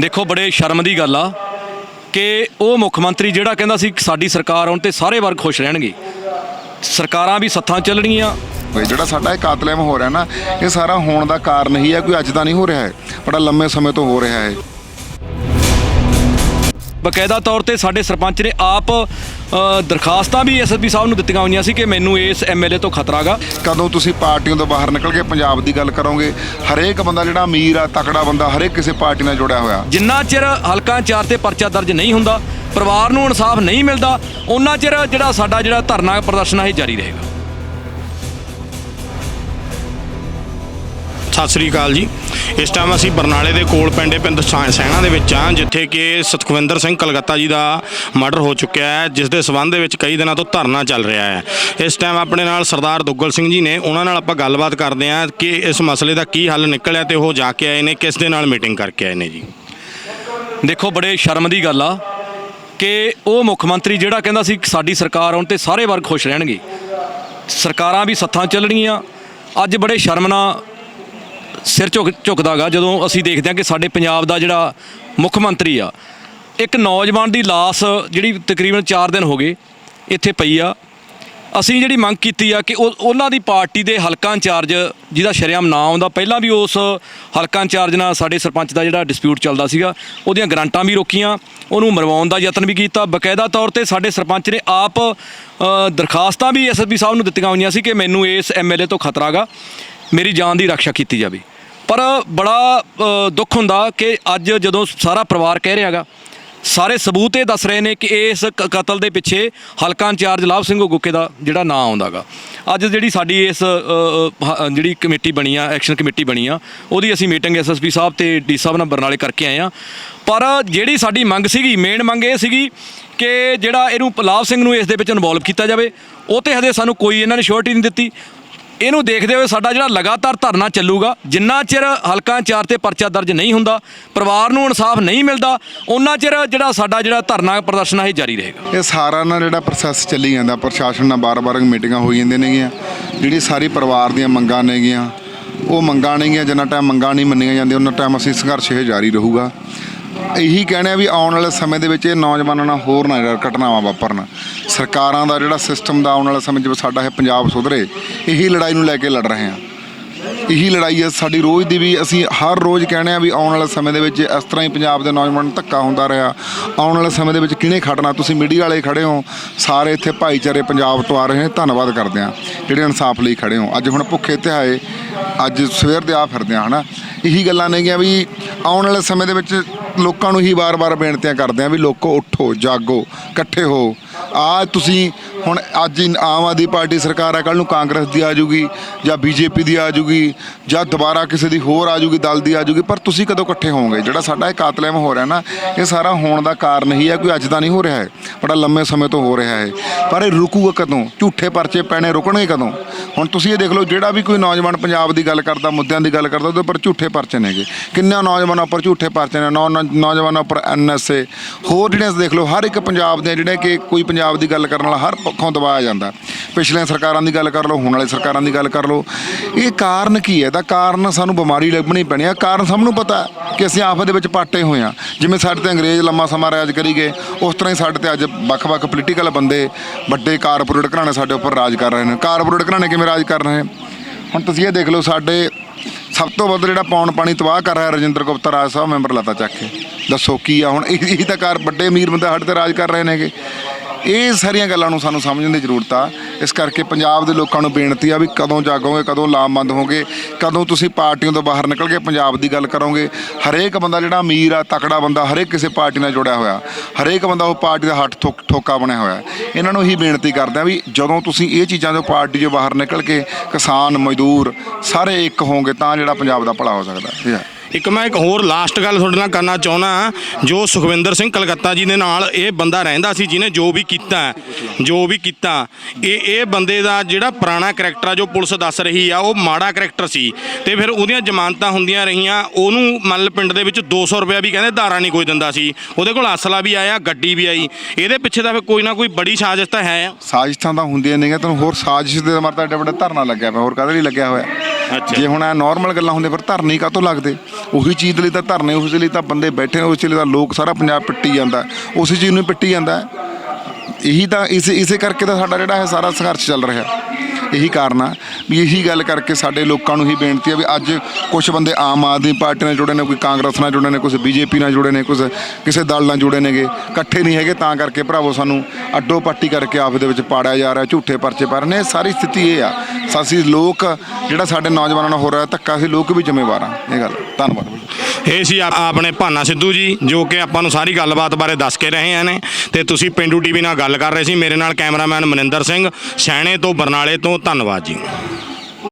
ਦੇਖੋ ਬੜੇ ਸ਼ਰਮ ਦੀ ਗੱਲ ਆ ਕਿ ਉਹ ਮੁੱਖ ਮੰਤਰੀ ਜਿਹੜਾ ਕਹਿੰਦਾ ਸੀ ਸਾਡੀ ਸਰਕਾਰ ਆਉਣ ਤੇ ਸਾਰੇ ਵਰਗ ਖੁਸ਼ ਰਹਿਣਗੇ। ਸਰਕਾਰਾਂ ਵੀ ਸੱਥਾਂ ਚੱਲਣਗੀਆਂ। ਜਿਹੜਾ ਸਾਡਾ ਇਹ ਕਾਤਲੇਮ ਹੋ ਰਿਹਾ ਨਾ, ਇਹ ਸਾਰਾ ਹੋਣ ਦਾ ਕਾਰਨ ਹੀ ਹੈ ਕੋਈ ਅੱਜ ਦਾ ਨਹੀਂ ਹੋ ਰਿਹਾ ਹੈ, ਬੜਾ ਲੰਮੇ ਸਮੇਂ ਤੋਂ ਹੋ ਰਿਹਾ ਹੈ। ਬਕਾਇਦਾ ਤੌਰ ਤੇ ਸਾਡੇ ਸਰਪੰਚ ਨੇ ਆਪ ਦਰਖਾਸਤਾਂ ਵੀ ਐਸਐਸਪੀ ਸਾਹਿਬ ਨੂੰ ਦਿੱਤੀਆਂ ਹੋਈਆਂ ਸੀ ਕਿ ਮੈਨੂੰ ਇਸ ਐਮਐਲਏ ਤੋਂ ਖਤਰਾ ਗਾ। ਕਦੋਂ ਤੁਸੀਂ ਪਾਰਟੀਆਂ ਤੋਂ ਬਾਹਰ ਨਿਕਲ ਕੇ ਪੰਜਾਬ ਦੀ ਗੱਲ ਕਰੋਗੇ? ਹਰੇਕ ਬੰਦਾ ਜਿਹੜਾ ਅਮੀਰ ਆ ਤਕੜਾ ਬੰਦਾ ਹਰੇਕ ਕਿਸੇ ਪਾਰਟੀ ਨਾਲ ਜੁੜਿਆ ਹੋਇਆ। ਜਿੰਨਾ ਚਿਰ ਹਲਕਾ ਚਾਰ ਤੇ ਪਰਚਾ ਦਰਜ ਨਹੀਂ ਹੁੰਦਾ ਪਰਿਵਾਰ ਨੂੰ ਇਨਸਾਫ ਨਹੀਂ ਮਿਲਦਾ ਉਹਨਾਂ ਚਿਰ ਜਿਹੜਾ ਸਾਡਾ ਜਿਹੜਾ ਧਰਨਾ ਪ੍ਰਦਰਸ਼ਨ ਹੈ ਜਾਰੀ ਰਹੇਗਾ। ਸਤਿ ਸ੍ਰੀ ਅਕਾਲ ਜੀ। ਇਸ ਟਾਈਮ ਅਸੀਂ ਬਰਨਾਲੇ ਦੇ ਕੋਲ ਪਿੰਡੇ ਪਿੰਡ ਸੈਣਾ ਦੇ ਵਿੱਚ ਹਾਂ, ਜਿੱਥੇ ਕਿ ਸਤਖਵਿੰਦਰ ਸਿੰਘ ਕਲਕੱਤਾ ਜੀ ਦਾ ਮਰਡਰ ਹੋ ਚੁੱਕਿਆ ਹੈ, ਜਿਸ ਦੇ ਸਬੰਧ ਦੇ ਵਿੱਚ ਕਈ ਦਿਨਾਂ ਤੋਂ ਧਰਨਾ ਚੱਲ ਰਿਹਾ ਹੈ। ਇਸ ਟਾਈਮ ਆਪਣੇ ਨਾਲ ਸਰਦਾਰ ਦੁੱਗਲ ਸਿੰਘ ਜੀ ਨੇ, ਉਹਨਾਂ ਨਾਲ ਆਪਾਂ ਗੱਲਬਾਤ ਕਰਦੇ ਹਾਂ ਕਿ ਇਸ ਮਸਲੇ ਦਾ ਕੀ ਹੱਲ ਨਿਕਲਿਆ ਤੇ ਉਹ ਜਾ ਕੇ ਆਏ ਨੇ, ਕਿਸ ਦੇ ਨਾਲ ਮੀਟਿੰਗ ਕਰਕੇ ਆਏ ਨੇ ਜੀ? ਦੇਖੋ, ਬੜੇ ਸ਼ਰਮ ਦੀ ਗੱਲ ਆ ਕਿ ਉਹ ਮੁੱਖ ਮੰਤਰੀ ਜਿਹੜਾ ਕਹਿੰਦਾ ਸੀ ਸਾਡੀ ਸਰਕਾਰ ਆਉਣ ਤੇ ਸਾਰੇ ਵਰਗ ਖੁਸ਼ ਰਹਿਣਗੇ। ਸਰਕਾਰਾਂ ਵੀ ਸੱਥਾਂ ਚੱਲਣਗੀਆਂ। ਅੱਜ ਬੜੇ ਸ਼ਰਮ ਨਾਲ ਸਿਰ ਝੁਕ ਝੁਕਦਾਗਾ ਜਦੋਂ ਅਸੀਂ ਦੇਖਦੇ ਹਾਂ ਕਿ ਸਾਡੇ ਪੰਜਾਬ ਦਾ ਜਿਹੜਾ ਮੁੱਖ ਮੰਤਰੀ ਆ, ਇੱਕ ਨੌਜਵਾਨ ਦੀ ਲਾਸ਼ ਜਿਹੜੀ ਤਕਰੀਬਨ 4 ਦਿਨ ਹੋ ਗਏ ਇੱਥੇ ਪਈ ਆ। ਅਸੀਂ ਜਿਹੜੀ ਮੰਗ ਕੀਤੀ ਆ ਕਿ ਉਹ ਉਹਨਾਂ ਦੀ ਪਾਰਟੀ ਦੇ ਹਲਕਾ ਇੰਚਾਰਜ ਜਿਹਦਾ ਸ਼ਰੇਆਮ ਨਾਂ ਆਉਂਦਾ, ਪਹਿਲਾਂ ਵੀ ਉਸ ਹਲਕਾ ਇੰਚਾਰਜ ਨਾਲ ਸਾਡੇ ਸਰਪੰਚ ਦਾ ਜਿਹੜਾ ਡਿਸਪਿਊਟ ਚੱਲਦਾ ਸੀਗਾ, ਉਹਦੀਆਂ ਗਰੰਟਾਂ ਵੀ ਰੋਕੀਆਂ, ਉਹਨੂੰ ਮਰਵਾਉਣ ਦਾ ਯਤਨ ਵੀ ਕੀਤਾ। ਬਕਾਇਦਾ ਤੌਰ ਤੇ ਸਾਡੇ ਸਰਪੰਚ ਨੇ ਆਪ ਦਰਖਾਸਤਾਂ ਵੀ ਐਸਐਸਪੀ ਸਾਹਿਬ ਨੂੰ ਦਿੱਤੀਆਂ ਹੋਈਆਂ ਸੀ ਕਿ ਮੈਨੂੰ ਇਸ ਐਮਐਲਏ ਤੋਂ ਖਤਰਾ ਗਾ, ਮੇਰੀ ਜਾਨ ਦੀ ਰੱਖਿਆ ਕੀਤੀ ਜਾਵੇ। ਪਰ ਬੜਾ ਦੁੱਖ ਹੁੰਦਾ ਕਿ ਅੱਜ ਜਦੋਂ ਸਾਰਾ ਪਰਿਵਾਰ ਕਹਿ ਰਿਹਾਗਾ ਸਾਰੇ ਸਬੂਤ ਇਹ ਦੱਸ ਰਹੇ ਨੇ ਕਿ ਇਸ ਕ- ਕਤਲ ਦੇ ਪਿੱਛੇ ਹਲਕਾ ਇੰਚਾਰਜ ਲਾਭ ਸਿੰਘ ਗੁੱਕੇ ਦਾ ਜਿਹੜਾ ਨਾਂ ਆਉਂਦਾਗਾ ਅੱਜ ਜਿਹੜੀ ਸਾਡੀ ਇਸ ਹ- ਜਿਹੜੀ ਕਮੇਟੀ ਬਣੀ ਆ, ਐਕਸ਼ਨ ਕਮੇਟੀ ਬਣੀ ਆ, ਉਹਦੀ ਅਸੀਂ ਮੀਟਿੰਗ ਐਸਐਸਪੀ ਸਾਹਿਬ ਤੇ ਡੀ ਸਾਹਿਬ ਨਾਲ ਬਰਨਾਲੇ ਕਰਕੇ ਆਏ ਆ। ਪਰ ਜਿਹੜੀ ਸਾਡੀ ਮੰਗ ਸੀਗੀ, ਮੇਨ ਮੰਗ ਇਹ ਸੀਗੀ ਕਿ ਜਿਹੜਾ ਇਹਨੂੰ ਲਾਭ ਸਿੰਘ ਨੂੰ ਇਸ ਦੇ ਵਿੱਚ ਇਨਵੋਲਵ ਕੀਤਾ ਜਾਵੇ, ਉਹ ਤੇ ਹਜੇ ਸਾਨੂੰ ਕੋਈ ਇਹਨਾਂ ਨੇ ਸ਼ੋਰਟੀ ਨਹੀਂ ਦਿੱਤੀ। ਇਹਨੂੰ ਦੇਖਦੇ ਹੋਏ ਸਾਡਾ ਜਿਹੜਾ ਲਗਾਤਾਰ ਧਰਨਾ ਚੱਲੂਗਾ, ਜਿੰਨਾ ਚਿਰ ਹਲਕਾ ਚਾਰ ਤੇ ਪਰਚਾ ਦਰਜ ਨਹੀਂ ਹੁੰਦਾ, ਪਰਿਵਾਰ ਨੂੰ ਇਨਸਾਫ ਨਹੀਂ ਮਿਲਦਾ ਉਹਨਾਂ ਚਿਰ ਜਿਹੜਾ ਸਾਡਾ ਜਿਹੜਾ ਧਰਨਾ ਪ੍ਰਦਰਸ਼ਨ ਹੈ ਇਹ ਜਾਰੀ ਰਹੇਗਾ। ਇਹ ਸਾਰਾ ਨਾ ਜਿਹੜਾ ਪ੍ਰੋਸੈਸ ਚੱਲੀ ਜਾਂਦਾ, ਪ੍ਰਸ਼ਾਸਨ ਨਾਲ ਬਾਰ-ਬਾਰ ਮੀਟਿੰਗਾਂ ਹੋਈ ਜਾਂਦੀਆਂ ਨੇਗੀਆਂ, ਜਿਹੜੀ ਸਾਰੀ ਪਰਿਵਾਰ ਦੀਆਂ ਮੰਗਾਂ ਨੇਗੀਆਂ, ਉਹ ਮੰਗਾਂ ਨੇਗੀਆਂ, ਜਿੰਨਾ ਟਾਈਮ ਮੰਗਾਂ ਨਹੀਂ ਮੰਨੀਆਂ ਜਾਂਦੀਆਂ ਉਹਨਾਂ ਟਾਈਮ ਅਸੀਂ ਸੰਘਰਸ਼ ਇਹ ਜਾਰੀ ਰਹੂਗਾ। ਇਹੀ ਕਹਿਣਾ ਵੀ ਆਉਣ ਵਾਲੇ ਸਮੇਂ ਦੇ ਵਿੱਚ ਇਹ ਨੌਜਵਾਨਾਂ ਨਾਲ ਹੋਰ ਨਾ ਘਟਨਾਵਾਂ ਵਾਪਰਨ। ਸਰਕਾਰਾਂ ਦਾ ਜਿਹੜਾ ਸਿਸਟਮ ਦਾ ਆਉਣ ਵਾਲੇ ਸਮੇਂ 'ਚ ਸਾਡਾ ਇਹ ਪੰਜਾਬ ਸੁਧਰੇ, ਇਹੀ ਲੜਾਈ ਨੂੰ ਲੈ ਕੇ ਲੜ ਰਹੇ ਹਾਂ। ਇਹੀ ਲੜਾਈ ਹੈ, ਸਾਡੀ ਰੋਜ਼ ਦੀ ਵੀ ਅਸੀਂ ਹਰ ਰੋਜ਼ ਕਹਿੰਦੇ ਆ ਵੀ ਆਉਣ ਵਾਲੇ ਸਮੇਂ ਦੇ ਵਿੱਚ ਇਸ ਤਰ੍ਹਾਂ ਹੀ ਪੰਜਾਬ ਦੇ ਨੌਜਵਾਨ ਧੱਕਾ ਹੁੰਦਾ ਰਿਹਾ। ਆਉਣ ਵਾਲੇ ਸਮੇਂ ਦੇ ਵਿੱਚ ਕਿਹਨੇ ਖੜਨਾ? ਤੁਸੀਂ ਮੀਡੀਆ ਵਾਲੇ ਖੜੇ ਹੋ, ਸਾਰੇ ਇੱਥੇ ਭਾਈਚਾਰੇ ਪੰਜਾਬ ਤੋਂ ਆ ਰਹੇ ਨੇ, ਧੰਨਵਾਦ ਕਰਦੇ ਆ ਜਿਹੜੇ ਇਨਸਾਫ ਲਈ ਖੜੇ ਹੋ। ਅੱਜ ਹੁਣ ਭੁੱਖੇ ਧਿਆਏ ਅੱਜ ਸਵੇਰ ਦੇ ਆ ਫਿਰਦੇ ਆ ਹਨਾ? ਇਹੀ ਗੱਲਾਂ ਨੇਗੀਆਂ ਵੀ ਆਉਣ ਵਾਲੇ ਸਮੇਂ ਦੇ ਵਿੱਚ ਲੋਕਾਂ ਨੂੰ ਹੀ ਵਾਰ-ਵਾਰ ਬੇਨਤੀਆਂ ਕਰਦੇ ਆ ਵੀ ਲੋਕੋ ਉੱਠੋ, ਜਾਗੋ, ਇਕੱਠੇ ਹੋ। ਆ ਤੁਸੀਂ ਹੁਣ ਅੱਜ ਹੀ ਆਮ ਆਦਮੀ ਪਾਰਟੀ ਸਰਕਾਰ ਹੈ ਕੱਲ ਨੂੰ ਕਾਂਗਰਸ ਦੀ ਆ ਜੂਗੀ ਜਾਂ ਬੀਜੇਪੀ ਦੀ ਆ ਜੂਗੀ ਜਾਂ ਦੁਬਾਰਾ ਕਿਸੇ ਦੀ ਹੋਰ ਆ ਜੂਗੀ ਦਲ ਦੀ ਆ ਜੂਗੀ ਪਰ ਤੁਸੀਂ ਕਦੋਂ ਇਕੱਠੇ ਹੋਵੋਗੇ? ਜਿਹੜਾ ਸਾਡਾ ਇਹ ਕਾਤਲੇਮ ਹੋ ਰਿਹਾ ਨਾ, ਇਹ ਸਾਰਾ ਹੋਣ ਦਾ ਕਾਰਨ ਹੀ ਹੈ, ਕੋਈ ਅੱਜ ਦਾ ਨਹੀਂ ਹੋ ਰਿਹਾ ਹੈ, ਬੜਾ ਲੰਮੇ ਸਮੇਂ ਤੋਂ ਹੋ ਰਿਹਾ ਹੈ। ਪਰ ਇਹ ਰੁਕੂਗਾ ਕਦੋਂ? ਝੂਠੇ ਪਰਚੇ ਪੈਣੇ ਰੁਕਣਗੇ ਕਦੋਂ? ਹੁਣ ਤੁਸੀਂ ਇਹ ਦੇਖ ਲਓ, ਜਿਹੜਾ ਵੀ ਕੋਈ ਨੌਜਵਾਨ ਪੰਜਾਬ ਦੀ ਗੱਲ ਕਰਦਾ, ਮੁੱਦਿਆਂ ਦੀ ਗੱਲ ਕਰਦਾ, ਉਹਦੇ ਉੱਪਰ ਝੂਠੇ ਪਰਚੇ ਨੇਗੇ। ਕਿੰਨਾ ਨੌਜਵਾਨਾਂ ਉੱਪਰ ਝੂਠੇ ਪਰਚੇ ਨੇ? ਨੌ- ਨੌ- ਨੌਜਵਾਨਾਂ ਉੱਪਰ ਐਨਐਸਏ ਹੋਰ ਜਿਹੜੇ ਦੇਖ ਲਓ, ਹਰ ਇੱਕ ਪੰਜਾਬ ਦੇ ਜਿਹੜੇ ਕਿ ਕੋਈ ਪੰਜਾਬ ਦੀ ਗੱਲ ਕਰਨ ਵਾਲਾ ਹਰ ਪੱਖੋਂ ਦਬਾਇਆ ਜਾਂਦਾ। ਪਿਛਲੀਆਂ ਸਰਕਾਰਾਂ ਦੀ ਗੱਲ ਕਰ ਲਓ, ਹੁਣ ਵਾਲੀ ਸਰਕਾਰਾਂ ਦੀ ਗੱਲ ਕਰ ਲਓ। ਇਹ ਕਾਰਨ ਕੀ ਹੈ? ਦਾ ਕਾਰਨ ਸਾਨੂੰ ਬਿਮਾਰੀ ਲੱਭਣੀ ਪੈਣੀ ਹੈ। ਕਾਰਨ ਸਭ ਨੂੰ ਪਤਾ ਕਿ ਅਸੀਂ ਆਫਤ ਦੇ ਵਿੱਚ ਪਾਟੇ ਹੋਏ ਹਾਂ। ਜਿਵੇਂ ਸਾਡੇ ਤੇ ਅੰਗਰੇਜ਼ ਲੰਮਾ ਸਮਾਂ ਰਾਜ ਕਰੀ ਗਏ, ਉਸ ਤਰ੍ਹਾਂ ਹੀ ਸਾਡੇ ਤੇ ਅੱਜ ਵੱਖ-ਵੱਖ ਪੋਲੀਟੀਕਲ ਬੰਦੇ, ਵੱਡੇ ਕਾਰਪੋਰੇਟ ਘਰਾਣੇ ਸਾਡੇ ਉੱਪਰ ਰਾਜ ਕਰ ਰਹੇ ਨੇ। ਕਾਰਪੋਰੇਟ ਘਰਾਣੇ ਕਿਵੇਂ ਰਾਜ ਕਰ ਰਹੇ ਹੁਣ ਤੁਸੀਂ ਇਹ ਦੇਖ ਲਓ, ਸਾਡੇ ਸਭ ਤੋਂ ਵੱਧ ਜਿਹੜਾ ਪੌਣ ਪਾਣੀ ਤਬਾਹ ਕਰ ਰਿਹਾ ਰਜਿੰਦਰ ਗੁਪਤਾ, ਰਾਜ ਸਾਹਿਬ ਮੈਂਬਰ ਲਾਤਾ ਚੱਕ ਕੇ। ਦੱਸੋ ਕੀ ਆ ਹੁਣ? ਇਹ ਇਹੀ ਤਾਂ ਕਾਰ ਵੱਡੇ ਅਮੀਰ ਬੰਦੇ ਸਾਡੇ ਤੇ ਰਾਜ ਕਰ ਰਹੇ ਨੇਗੇ। ਇਹ ਸਾਰੀਆਂ ਗੱਲਾਂ ਨੂੰ ਸਾਨੂੰ ਸਮਝਣ ਦੀ ਜ਼ਰੂਰਤ ਆ। ਇਸ ਕਰਕੇ ਪੰਜਾਬ ਦੇ ਲੋਕਾਂ ਨੂੰ ਬੇਨਤੀ ਆ ਵੀ ਕਦੋਂ ਜਾਗੋਗੇ, ਕਦੋਂ ਲਾਮਬੰਦ ਹੋਗੇ, ਕਦੋਂ ਤੁਸੀਂ ਪਾਰਟੀਆਂ ਤੋਂ ਬਾਹਰ ਨਿਕਲ ਕੇ ਪੰਜਾਬ ਦੀ ਗੱਲ ਕਰੋਗੇ। ਹਰੇਕ ਬੰਦਾ ਜਿਹੜਾ ਅਮੀਰ ਆ, ਤਕੜਾ ਬੰਦਾ ਹਰੇਕ ਕਿਸੇ ਪਾਰਟੀ ਨਾਲ ਜੁੜਿਆ ਹੋਇਆ, ਹਰੇਕ ਬੰਦਾ ਉਹ ਪਾਰਟੀ ਦਾ ਹੱਥ ਠੋਕ- ਠੋਕਾ ਬਣਿਆ ਹੋਇਆ। ਇਹਨਾਂ ਨੂੰ ਹੀ ਬੇਨਤੀ ਕਰਦੇ ਆ ਵੀ ਜਦੋਂ ਤੁਸੀਂ ਇਹ ਚੀਜ਼ਾਂ ਤੋਂ ਪਾਰਟੀ 'ਚੋਂ ਬਾਹਰ ਨਿਕਲ ਕੇ ਕਿਸਾਨ, ਮਜ਼ਦੂਰ ਸਾਰੇ ਇੱਕ ਹੋਗੇ ਤਾਂ ਜਿਹੜਾ ਪੰਜਾਬ ਦਾ ਭਲਾ ਹੋ ਸਕਦਾ। ਹੈ ਹੈ। ਇੱਕ ਮੈਂ ਇੱਕ ਹੋਰ ਲਾਸਟ ਗੱਲ ਤੁਹਾਡੇ ਨਾਲ ਕਰਨਾ ਚਾਹੁੰਦਾ ਜੋ ਸੁਖਵਿੰਦਰ ਸਿੰਘ ਕਲਕੱਤਾ ਜੀ ਦੇ ਨਾਲ ਇਹ ਬੰਦਾ ਰਹਿੰਦਾ ਸੀ ਜਿਹਨੇ ਜੋ ਵੀ ਕੀਤਾ ਜੋ ਵੀ ਕੀਤਾ ਇਹ ਇਹ ਬੰਦੇ ਦਾ ਜਿਹੜਾ ਪੁਰਾਣਾ ਕਰੈਕਟਰ ਆ ਜੋ ਪੁਲਿਸ ਦੱਸ ਰਹੀ ਆ ਉਹ ਮਾੜਾ ਕਰੈਕਟਰ ਸੀ। ਤੇ ਫਿਰ ਉਹਦੀਆਂ ਜ਼ਮਾਨਤਾਂ ਹੁੰਦੀਆਂ ਰਹੀਆਂ ਉਹਨੂੰ ਮੱਲ ਪਿੰਡ ਦੇ ਵਿੱਚ 200 ਰੁਪਇਆ ਵੀ ਕਹਿੰਦੇ ਧਾਰਾ ਨਹੀਂ ਕੋਈ ਦਿੰਦਾ ਸੀ। ਉਹਦੇ ਕੋਲ ਅਸਲਾ ਵੀ ਆਇਆ ਗੱਡੀ ਵੀ ਆਈ। ਇਹਦੇ ਪਿੱਛੇ ਤਾਂ ਫਿਰ ਕੋਈ ਨਾ ਕੋਈ ਬੜੀ ਸਾਜ਼ਿਸ਼ ਤਾਂ ਹੈ। ਸਾਜ਼ਿਸ਼ਾਂ ਤਾਂ ਹੁੰਦੀਆਂ ਨੇਗੀਆਂ ਤੁਹਾਨੂੰ ਹੋਰ ਸਾਜ਼ਿਸ਼ ਦੇ ਮਰ ਤਾਂ ਏਡੇ ਵੱਡੇ ਧਰਨਾ ਲੱਗਿਆ ਪਿਆ ਹੋਰ ਕਾਹਦੇ ਲਈ ਲੱਗਿਆ ਹੋਇਆ? ਅੱਛਾ। ਜੇ ਹੁਣ ਇਹ ਨਾਰਮਲ ਗੱਲਾਂ ਹੁੰਦੀਆਂ ਫਿਰ ਧਰਨੇ ਕਾਹਤੋਂ ਲੱਗਦੇ? ਉਹੀ ਚੀਜ਼ ਲਈ ਤਾਂ ਧਰਨੇ, ਉਸ ਲਈ ਤਾਂ ਬੰਦੇ ਬੈਠੇ ਨੇ, ਉਸ ਲਈ ਤਾਂ ਲੋਕ ਸਾਰਾ ਪੰਜਾਬ ਪਿੱਟੀ ਜਾਂਦਾ। ਉਸੇ ਚੀਜ਼ ਨੂੰ ਪਿੱਟੀ ਜਾਂਦਾ। ਇਹੀ ਤਾਂ, ਇਸ, ਇਸੇ ਕਰਕੇ ਤਾਂ ਸਾਡਾ ਜਿਹੜਾ ਹੈ ਸਾਰਾ ਸੰਘਰਸ਼ ਚੱਲ ਰਿਹਾ। ਇਹੀ ਕਾਰਨ ਆ ਵੀ ਇਹੀ ਗੱਲ ਕਰਕੇ ਸਾਡੇ ਲੋਕਾਂ ਨੂੰ ਹੀ ਬੇਨਤੀ ਆ ਵੀ ਅੱਜ ਕੁਝ ਬੰਦੇ ਆਮ ਆਦਮੀ ਪਾਰਟੀ ਨਾਲ ਜੁੜੇ ਨੇ, ਕੋਈ ਕਾਂਗਰਸ ਨਾਲ ਜੁੜੇ ਨੇ ਕੁਝ ਬੀਜੇਪੀ ਨਾਲ ਜੁੜੇ ਨੇ ਕੁਝ ਕਿਸੇ ਦਲ ਨਾਲ ਜੁੜੇ ਨੇਗੇ, ਇਕੱਠੇ ਨਹੀਂ ਹੈਗੇ, ਤਾਂ ਕਰਕੇ ਭਰਾਵੋ ਸਾਨੂੰ ਅੱਡੋ ਪੱਟੀ ਕਰਕੇ ਆਪ ਦੇ ਵਿੱਚ ਪਾੜਿਆ ਜਾ ਰਿਹਾ, ਝੂਠੇ ਪਰਚੇ ਪਾ ਰਹੇ ਨੇ। ਸਾਰੀ ਸਥਿਤੀ ਇਹ ਆ। ਅਸੀਂ ਲੋਕ, ਜਿਹੜਾ ਸਾਡੇ ਨੌਜਵਾਨਾਂ ਨਾਲ ਹੋ ਰਿਹਾ, ਧੱਕਾ ਅਸੀਂ ਲੋਕ ਵੀ ਜ਼ਿੰਮੇਵਾਰ ਆ। ਇਹ ਗੱਲ। ਧੰਨਵਾਦ ਇਹ ਸੀ ਆਪਣੇ ਭਾਨਾ ਸਿੱਧੂ ਜੀ, ਜੋ ਕਿ ਆਪਾਂ ਨੂੰ ਸਾਰੀ ਗੱਲਬਾਤ ਬਾਰੇ ਦੱਸ ਕੇ ਰਹੇ ਨੇ ਤੇ ਤੁਸੀਂ ਪਿੰਡੂ ਟੀਵੀ ਨਾਲ ਗੱਲ ਕਰ ਰਹੇ ਸੀ। ਮੇਰੇ ਨਾਲ ਕੈਮਰਾਮੈਨ ਮਨਿੰਦਰ ਸਿੰਘ, ਸੈਣੇ ਤੋਂ ਬਰਨਾਲੇ ਤੋਂ, ਧੰਨਵਾਦ ਜੀ।